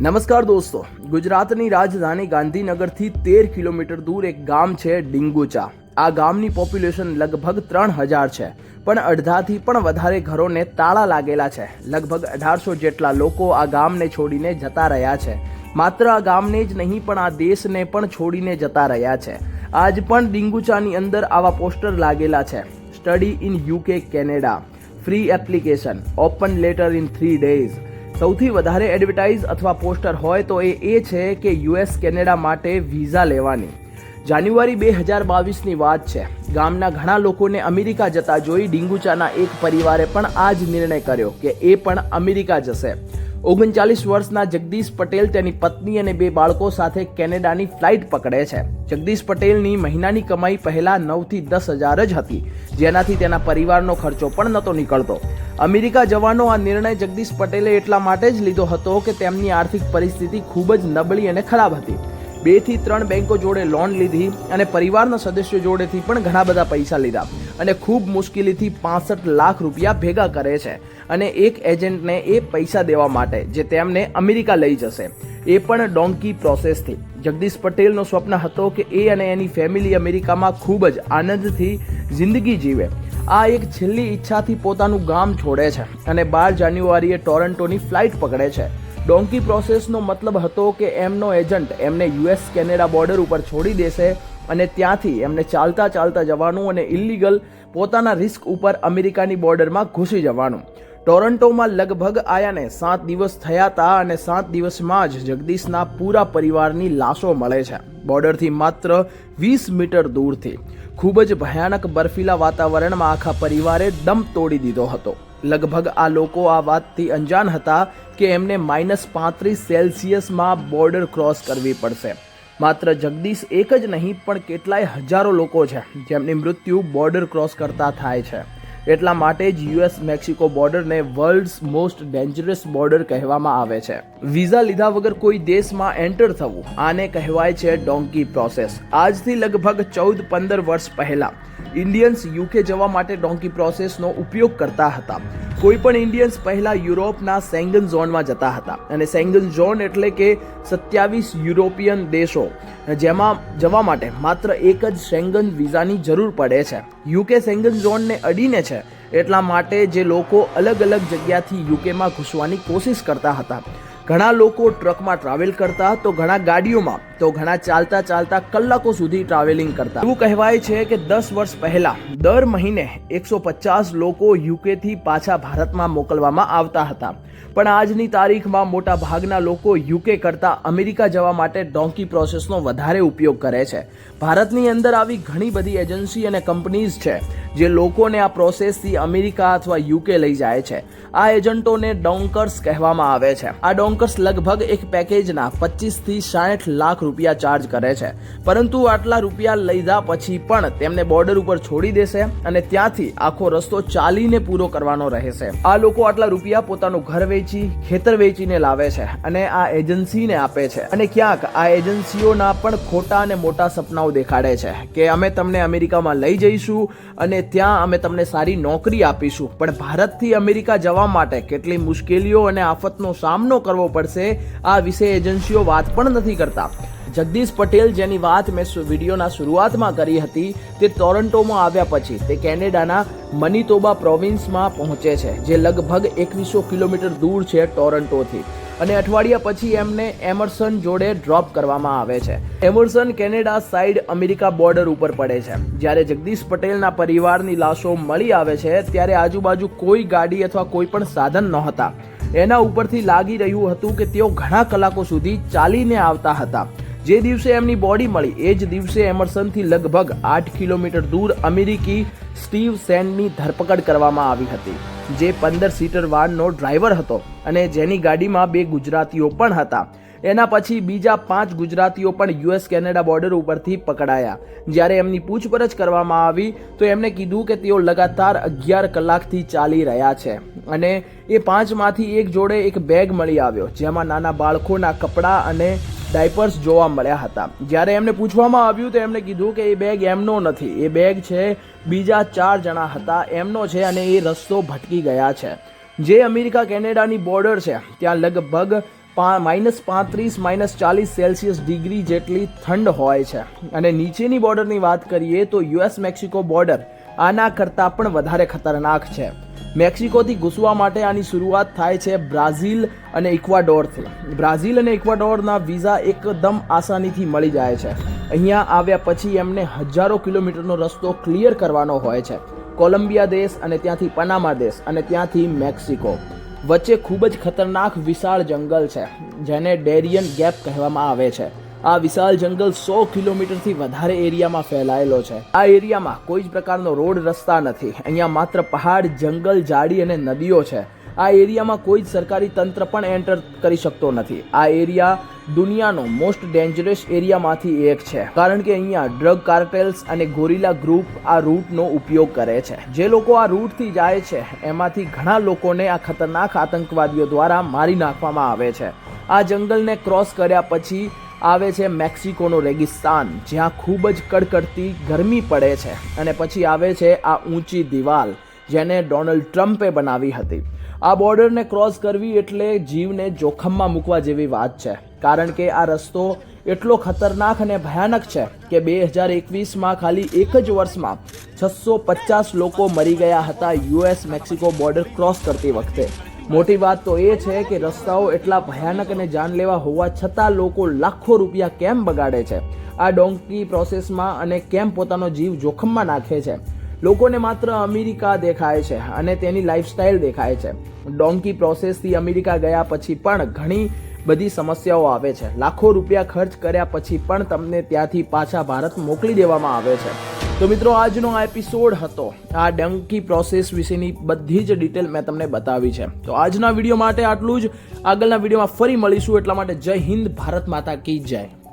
નમસ્કાર દોસ્તો, ગુજરાતની રાજધાની ગાંધીનગરથી તેર કિલોમીટર દૂર એક ગામ છે ડિંગુચા. આ ગામની પોપ્યુલેશન લગભગ ત્રણ હજાર છે, પણ અડધાથી પણ વધારે ઘરોને તાળા લાગેલા છે. લગભગ અઢારસો જેટલા લોકો આ ગામને છોડીને જતા રહ્યા છે. માત્ર આ ગામને જ નહીં, પણ આ દેશને પણ છોડીને જતા રહ્યા છે. આજ પણ ડિંગુચાની અંદર આવા પોસ્ટર લાગેલા છે. Study in UK Canada. Free application. Open letter in three days. સૌથી વધારે એડવર્ટાઇઝ અથવા પોસ્ટર હોય તો એ એ છે કે યુએસ કેનેડા માટે વિઝા લેવાની. જાન્યુઆરી બે હજાર બાવીસની વાત છે. ગામના ઘણા લોકોને અમેરિકા જતા જોઈ ડિંગુચાના એક પરિવારે પણ આ જ નિર્ણય કર્યો કે એ પણ અમેરિકા જશે. ઓગણચાલીસ વર્ષના જગદીશ પટેલ તેની પત્ની અને બે બાળકો સાથે કેનેડાની ફ્લાઇટ પકડે છે. જગદીશ પટેલની મહિનાની કમાઈ પહેલા નવથી દસ હજાર જ હતી. જેનાથી તેના પરિવારનો ખર્ચો પણ નહોતો નીકળતો. અમેરિકા જવાનો આ નિર્ણય જગદીશ પટેલે એટલા માટે જ લીધો હતો કે તેમની આર્થિક પરિસ્થિતિ ખૂબ જ નબળી અને ખરાબ હતી. બેથી ત્રણ બેંકો જોડે લોન લીધી અને પરિવારના સદસ્યો જોડેથી પણ ઘણા બધા પૈસા લીધા અને ખૂબ મુશ્કેલીથી પાસઠ લાખ રૂપિયા ભેગા કરે છે અને એક એજન્ટને એ પૈસા દેવા માટે જે તેમને અમેરિકા લઈ જશે. એ પણ ડોંકી પ્રોસેસથી. જગદીશ પટેલનો સ્વપ્ન હતો કે એ અને એની ફેમિલી અમેરિકામાં ખૂબ જ આનંદથી જિંદગી જીવે. આ એક છેલ્લી ઈચ્છાથી પોતાનું ગામ છોડે છે અને બાર જાન્યુઆરીએ ટોરન્ટોની ફ્લાઇટ પકડે છે. ડોંકી પ્રોસેસનો મતલબ હતો કે એમનો એજન્ટ એમને યુએસ કેનેડા બોર્ડર ઉપર છોડી દેશે અને ત્યાંથી એમને ચાલતા ચાલતા જવાનું અને ઇલીગલ પોતાના રિસ્ક ઉપર અમેરિકાની બોર્ડરમાં ઘૂસી જવાનું. ટોરન્ટોમાં લગભગ આયાને સાત દિવસ થયા હતા અને સાત દિવસમાં જ જગદીશના પૂરા પરિવારની લાશો મળે છે. બોર્ડરથી માત્ર વીસ મીટર દૂરથી. ખૂબ જ ભયાનક બર્ફીલા વાતાવરણમાં આખા પરિવારે દમ તોડી દીધો હતો. લગભગ આ લોકો આ વાતથી અંજાન હતા કે એમને માઇનસ પાંત્રીસ સેલ્સિયસમાં બોર્ડર ક્રોસ કરવી પડશે. માત્ર જગદીશ એક જ નહીં, પણ કેટલાય હજારો લોકો છે, જેમની મૃત્યુ બોર્ડર ક્રોસ કરતા થાય છે. એટલા માટે જ યુએસ મેક્સિકો બોર્ડરને વર્લ્ડ્સ મોસ્ટ ડેન્જરસ બોર્ડર કહેવામાં આવે છે. વિઝા લીધા વગર કોઈ દેશમાં એન્ટર થવું, આને કહેવાય છે ડોંકી પ્રોસેસ. આજથી લગભગ ચૌદ પંદર વર્ષ પહેલા, ઇન્ડિયન્સ યુકે જવા માટે ડોંકી પ્રોસેસનો ઉપયોગ કરતા હતા. કોઈ પણ ઇન્ડિયન્સ પહેલા યુરોપના સેંગન ઝોનમાં જતા હતા. અને સેંગન ઝોન એટલે કે સત્યાવીસ યુરોપિયન દેશો. જેમાં જવા માટે માત્ર એક જ સેંગન વિઝાની જરૂર પડે છે. યુકે સેંગન ઝોનને અડીને છે, એટલા માટે જે લોકો અલગ અલગ જગ્યાથી યુકેમાં ઘૂસવાની કોશિશ કરતા હતા. ઘણા લોકો ટ્રકમાં ટ્રાવેલ કરતા, તો ઘણા ગાડીઓમાં, તો ઘણા ચાલતા ચાલતા કલાકો સુધી ટ્રાવેલિંગ કરતા. એવું કહેવાય છે કે દસ વર્ષ પહેલા, દર મહિને એકસો પચાસ લોકો યુકેથી પાછા ભારતમાં મોકલવામાં આવતા હતા. પણ આજની તારીખમાં મોટા ભાગના લોકો યુકે કરતાં અમેરિકા જવા માટે ડોંકી પ્રોસેસનો વધારે ઉપયોગ કરે છે. ભારતની અંદર આવી ઘણી બધી એજન્સી અને કંપનીઝ છે, જે લોકોને આ પ્રોસેસથી અમેરિકા અથવા યુકે લઈ જાય છે. આ એજન્ટોને ડોંકર્સ કહેવામાં આવે છે. આ ડોંકર્સ લગભગ એક પેકેજના પચીસથી સાઠ લાખ રૂપિયા ચાર્જ કરે છે. પરંતુ આટલા રૂપિયા લીધા પછી પણ તેમને બોર્ડર ઉપર છોડી દેશે અને ત્યાંથી આખો રસ્તો ચાલીને પૂરો કરવાનો રહેશે. આ લોકો આટલા રૂપિયા પોતાનું ઘર વેચી, ખેતર વેચીને લાવે છે અને આ એજન્સીને આપે છે. અને ક્યાંક આ એજન્સીઓના પણ ખોટા અને મોટા સપનાઓ દેખાડે છે કે અમે તમને અમેરિકામાં લઈ જઈશું અને ત્યાં અમે તમને સારી નોકરી આપીશું. પણ ભારતથી અમેરિકા જવા માટે કેટલી મુશ્કેલીઓ અને આફતનો સામનો કરવો પડશે. આ વિશે એજન્સીઓ વાત પણ નથી કરતા. જગદીશ પટેલ જેની વાત મેં વિડીયોના શરૂઆતમાં કરી હતી, તે ટોરન્ટોમાં આવ્યા પછી તે કેનેડાના મનીતોબા પ્રોવિન્સમાં પહોંચે છે, જે લગભગ એકવીસો કિલોમીટર દૂર છે ટોરન્ટોથી. અને અઠવાડિયા પછી એમને એમર્સન જોડે ડ્રોપ કરવામાં આવે છે. Emerson Canada side America border ઉપર પડે છે. જ્યારે જગદીશ પટેલના પરિવારની લાશો મળી આવે છે, ત્યારે આજુબાજુ કોઈ ગાડી અથવા કોઈ પણ સાધન નહોતા. એના ઉપરથી લાગી રહ્યું હતું કે તેઓ ઘણા કલાકો સુધી ચાલીને આવતા હતા. જે દિવસે એમની બોડી મળી, એ જ દિવસે એમર્સનથી લગભગ આઠ કિલોમીટર દૂર અમેરિકી સ્ટીવ સેનની ધરપકડ કરવામાં આવી હતી, જે પંદર સીટર વાનનો ડ્રાઈવર હતો અને જેની ગાડીમાં બે ગુજરાતીઓ પણ હતા. એના પછી બીજા પાંચ ગુજરાતીઓ પણ યુએસ કેનેડા બોર્ડર ઉપરથી પકડાયા. જ્યારે એમની પૂછપરછ કરવામાં આવી, તો એમણે કીધું કે તેઓ લગાતાર અગિયાર કલાકથી ચાલી રહ્યા છે. અને એ પાંચમાંથી એક જોડે એક બેગ મળી આવ્યો, જેમાં નાના બાળકોના કપડાં અને ડાયપર્સ જોવા મળ્યા હતા. જ્યારે એમને પૂછવામાં આવ્યું, તો એમણે કીધું કે એ બેગ એમનો નથી. એ બેગ છે, બીજા ચાર જણા હતા, એમનો છે અને એ રસ્તો ભટકી ગયા છે. જે અમેરિકા કેનેડાની બોર્ડર છે, ત્યાં લગભગ માઇનસ પાંત્રીસ, માઇનસ ચાલીસ સેલ્સિયસ ડિગ્રી જેટલી ઠંડ હોય છે. અને નીચેની બોર્ડરની વાત કરીએ તો યુએસ મેક્સિકો બોર્ડર આના કરતાં પણ વધારે ખતરનાક છે. મેક્સિકોથી ઘૂસવા માટે આની શરૂઆત થાય છે બ્રાઝિલ અને ઇક્વાડોરથી. બ્રાઝિલ અને ઇક્વાડોરના વિઝા એકદમ આસાનીથી મળી જાય છે. અહીંયા આવ્યા પછી એમને હજારો કિલોમીટરનો રસ્તો ક્લિયર કરવાનો હોય છે. કોલંબિયા દેશ અને ત્યાંથી પનામા દેશ અને ત્યાંથી મેક્સિકો. વચ્ચે ખૂબ જ ખતરનાક વિશાળ જંગલ છે, જેને ડેરિયન ગેપ કહેવામાં આવે છે. આ વિશાળ જંગલ સો કિલોમીટરથી વધારે એરિયામાં ફેલાયેલો છે. આ એરિયામાં કોઈ જ પ્રકારનો રોડ રસ્તા નથી. અહીંયા માત્ર પહાડ, જંગલ, ઝાડી અને નદીઓ છે. આ એરિયામાં કોઈ જ સરકારી તંત્ર પણ એન્ટર કરી શકતો નથી. આ એરિયા દુનિયાનો મોસ્ટ ડેન્જરસ એરિયામાંથી એક છે. કારણ કે અહીંયા ડ્રગ કાર્ટેલ્સ અને ગોરિલા ગ્રુપ આ રૂટનો ઉપયોગ કરે છે. જે લોકો આ રૂટથી જાય છે, એમાંથી ઘણા લોકોને આ ખતરનાક આતંકવાદીઓ દ્વારા મારી નાખવામાં આવે છે. આ જંગલને ક્રોસ કર્યા પછી આવે છે મેક્સિકોનો રેગિસ્તાન, જ્યાં ખૂબ જ કડકડતી ગરમી પડે છે. અને પછી આવે છે આ ઊંચી દિવાલ. જેને ડોનાલ્ડ ટ્રમ્પે બનાવી હતી. આ બોર્ડરને ક્રોસ કરવી એટલે જીવને જોખમમાં મૂકવા જેવી વાત છે. કારણ કે આ રસ્તો એટલો ખતરનાક અને ભયાનક છે કે બે હજાર એકવીસમાં ખાલી એક જ વર્ષમાં છસો પચાસ લોકો મરી ગયા હતા યુએસ મેક્સિકો બોર્ડર ક્રોસ કરતી વખતે. મોટી વાત તો એ છે કે રસ્તાઓ એટલા ભયાનક અને જાનલેવા હોવા છતાં લોકો લાખો રૂપિયા કેમ બગાડે છે? આ ડોંકી પ્રોસેસમાં અને કેમ પોતાનો જીવ જોખમમાં નાખે છે? લોકોને માત્ર અમેરિકા દેખાય છે અને તેની લાઈફસ્ટાઈલ દેખાય છે. ડોંકી પ્રોસેસથી અમેરિકા ગયા પછી પણ ઘણી બધી સમસ્યાઓ આવે છે. લાખો રૂપિયા ખર્ચ કર્યા પછી પણ તમને ત્યાંથી પાછા ભારત મોકલી દેવામાં આવે છે. તો મિત્રો, આજનો આ એપિસોડ હતો. આ ડંકી પ્રોસેસ વિશેની બધી જ ડિટેલ મેં તમને બતાવી છે. તો આજના વીડિયો માટે આટલું જ. આગળના વિડીયોમાં ફરી મળીશું. એટલા માટે જય હિન્દ, ભારત માતા કી જય.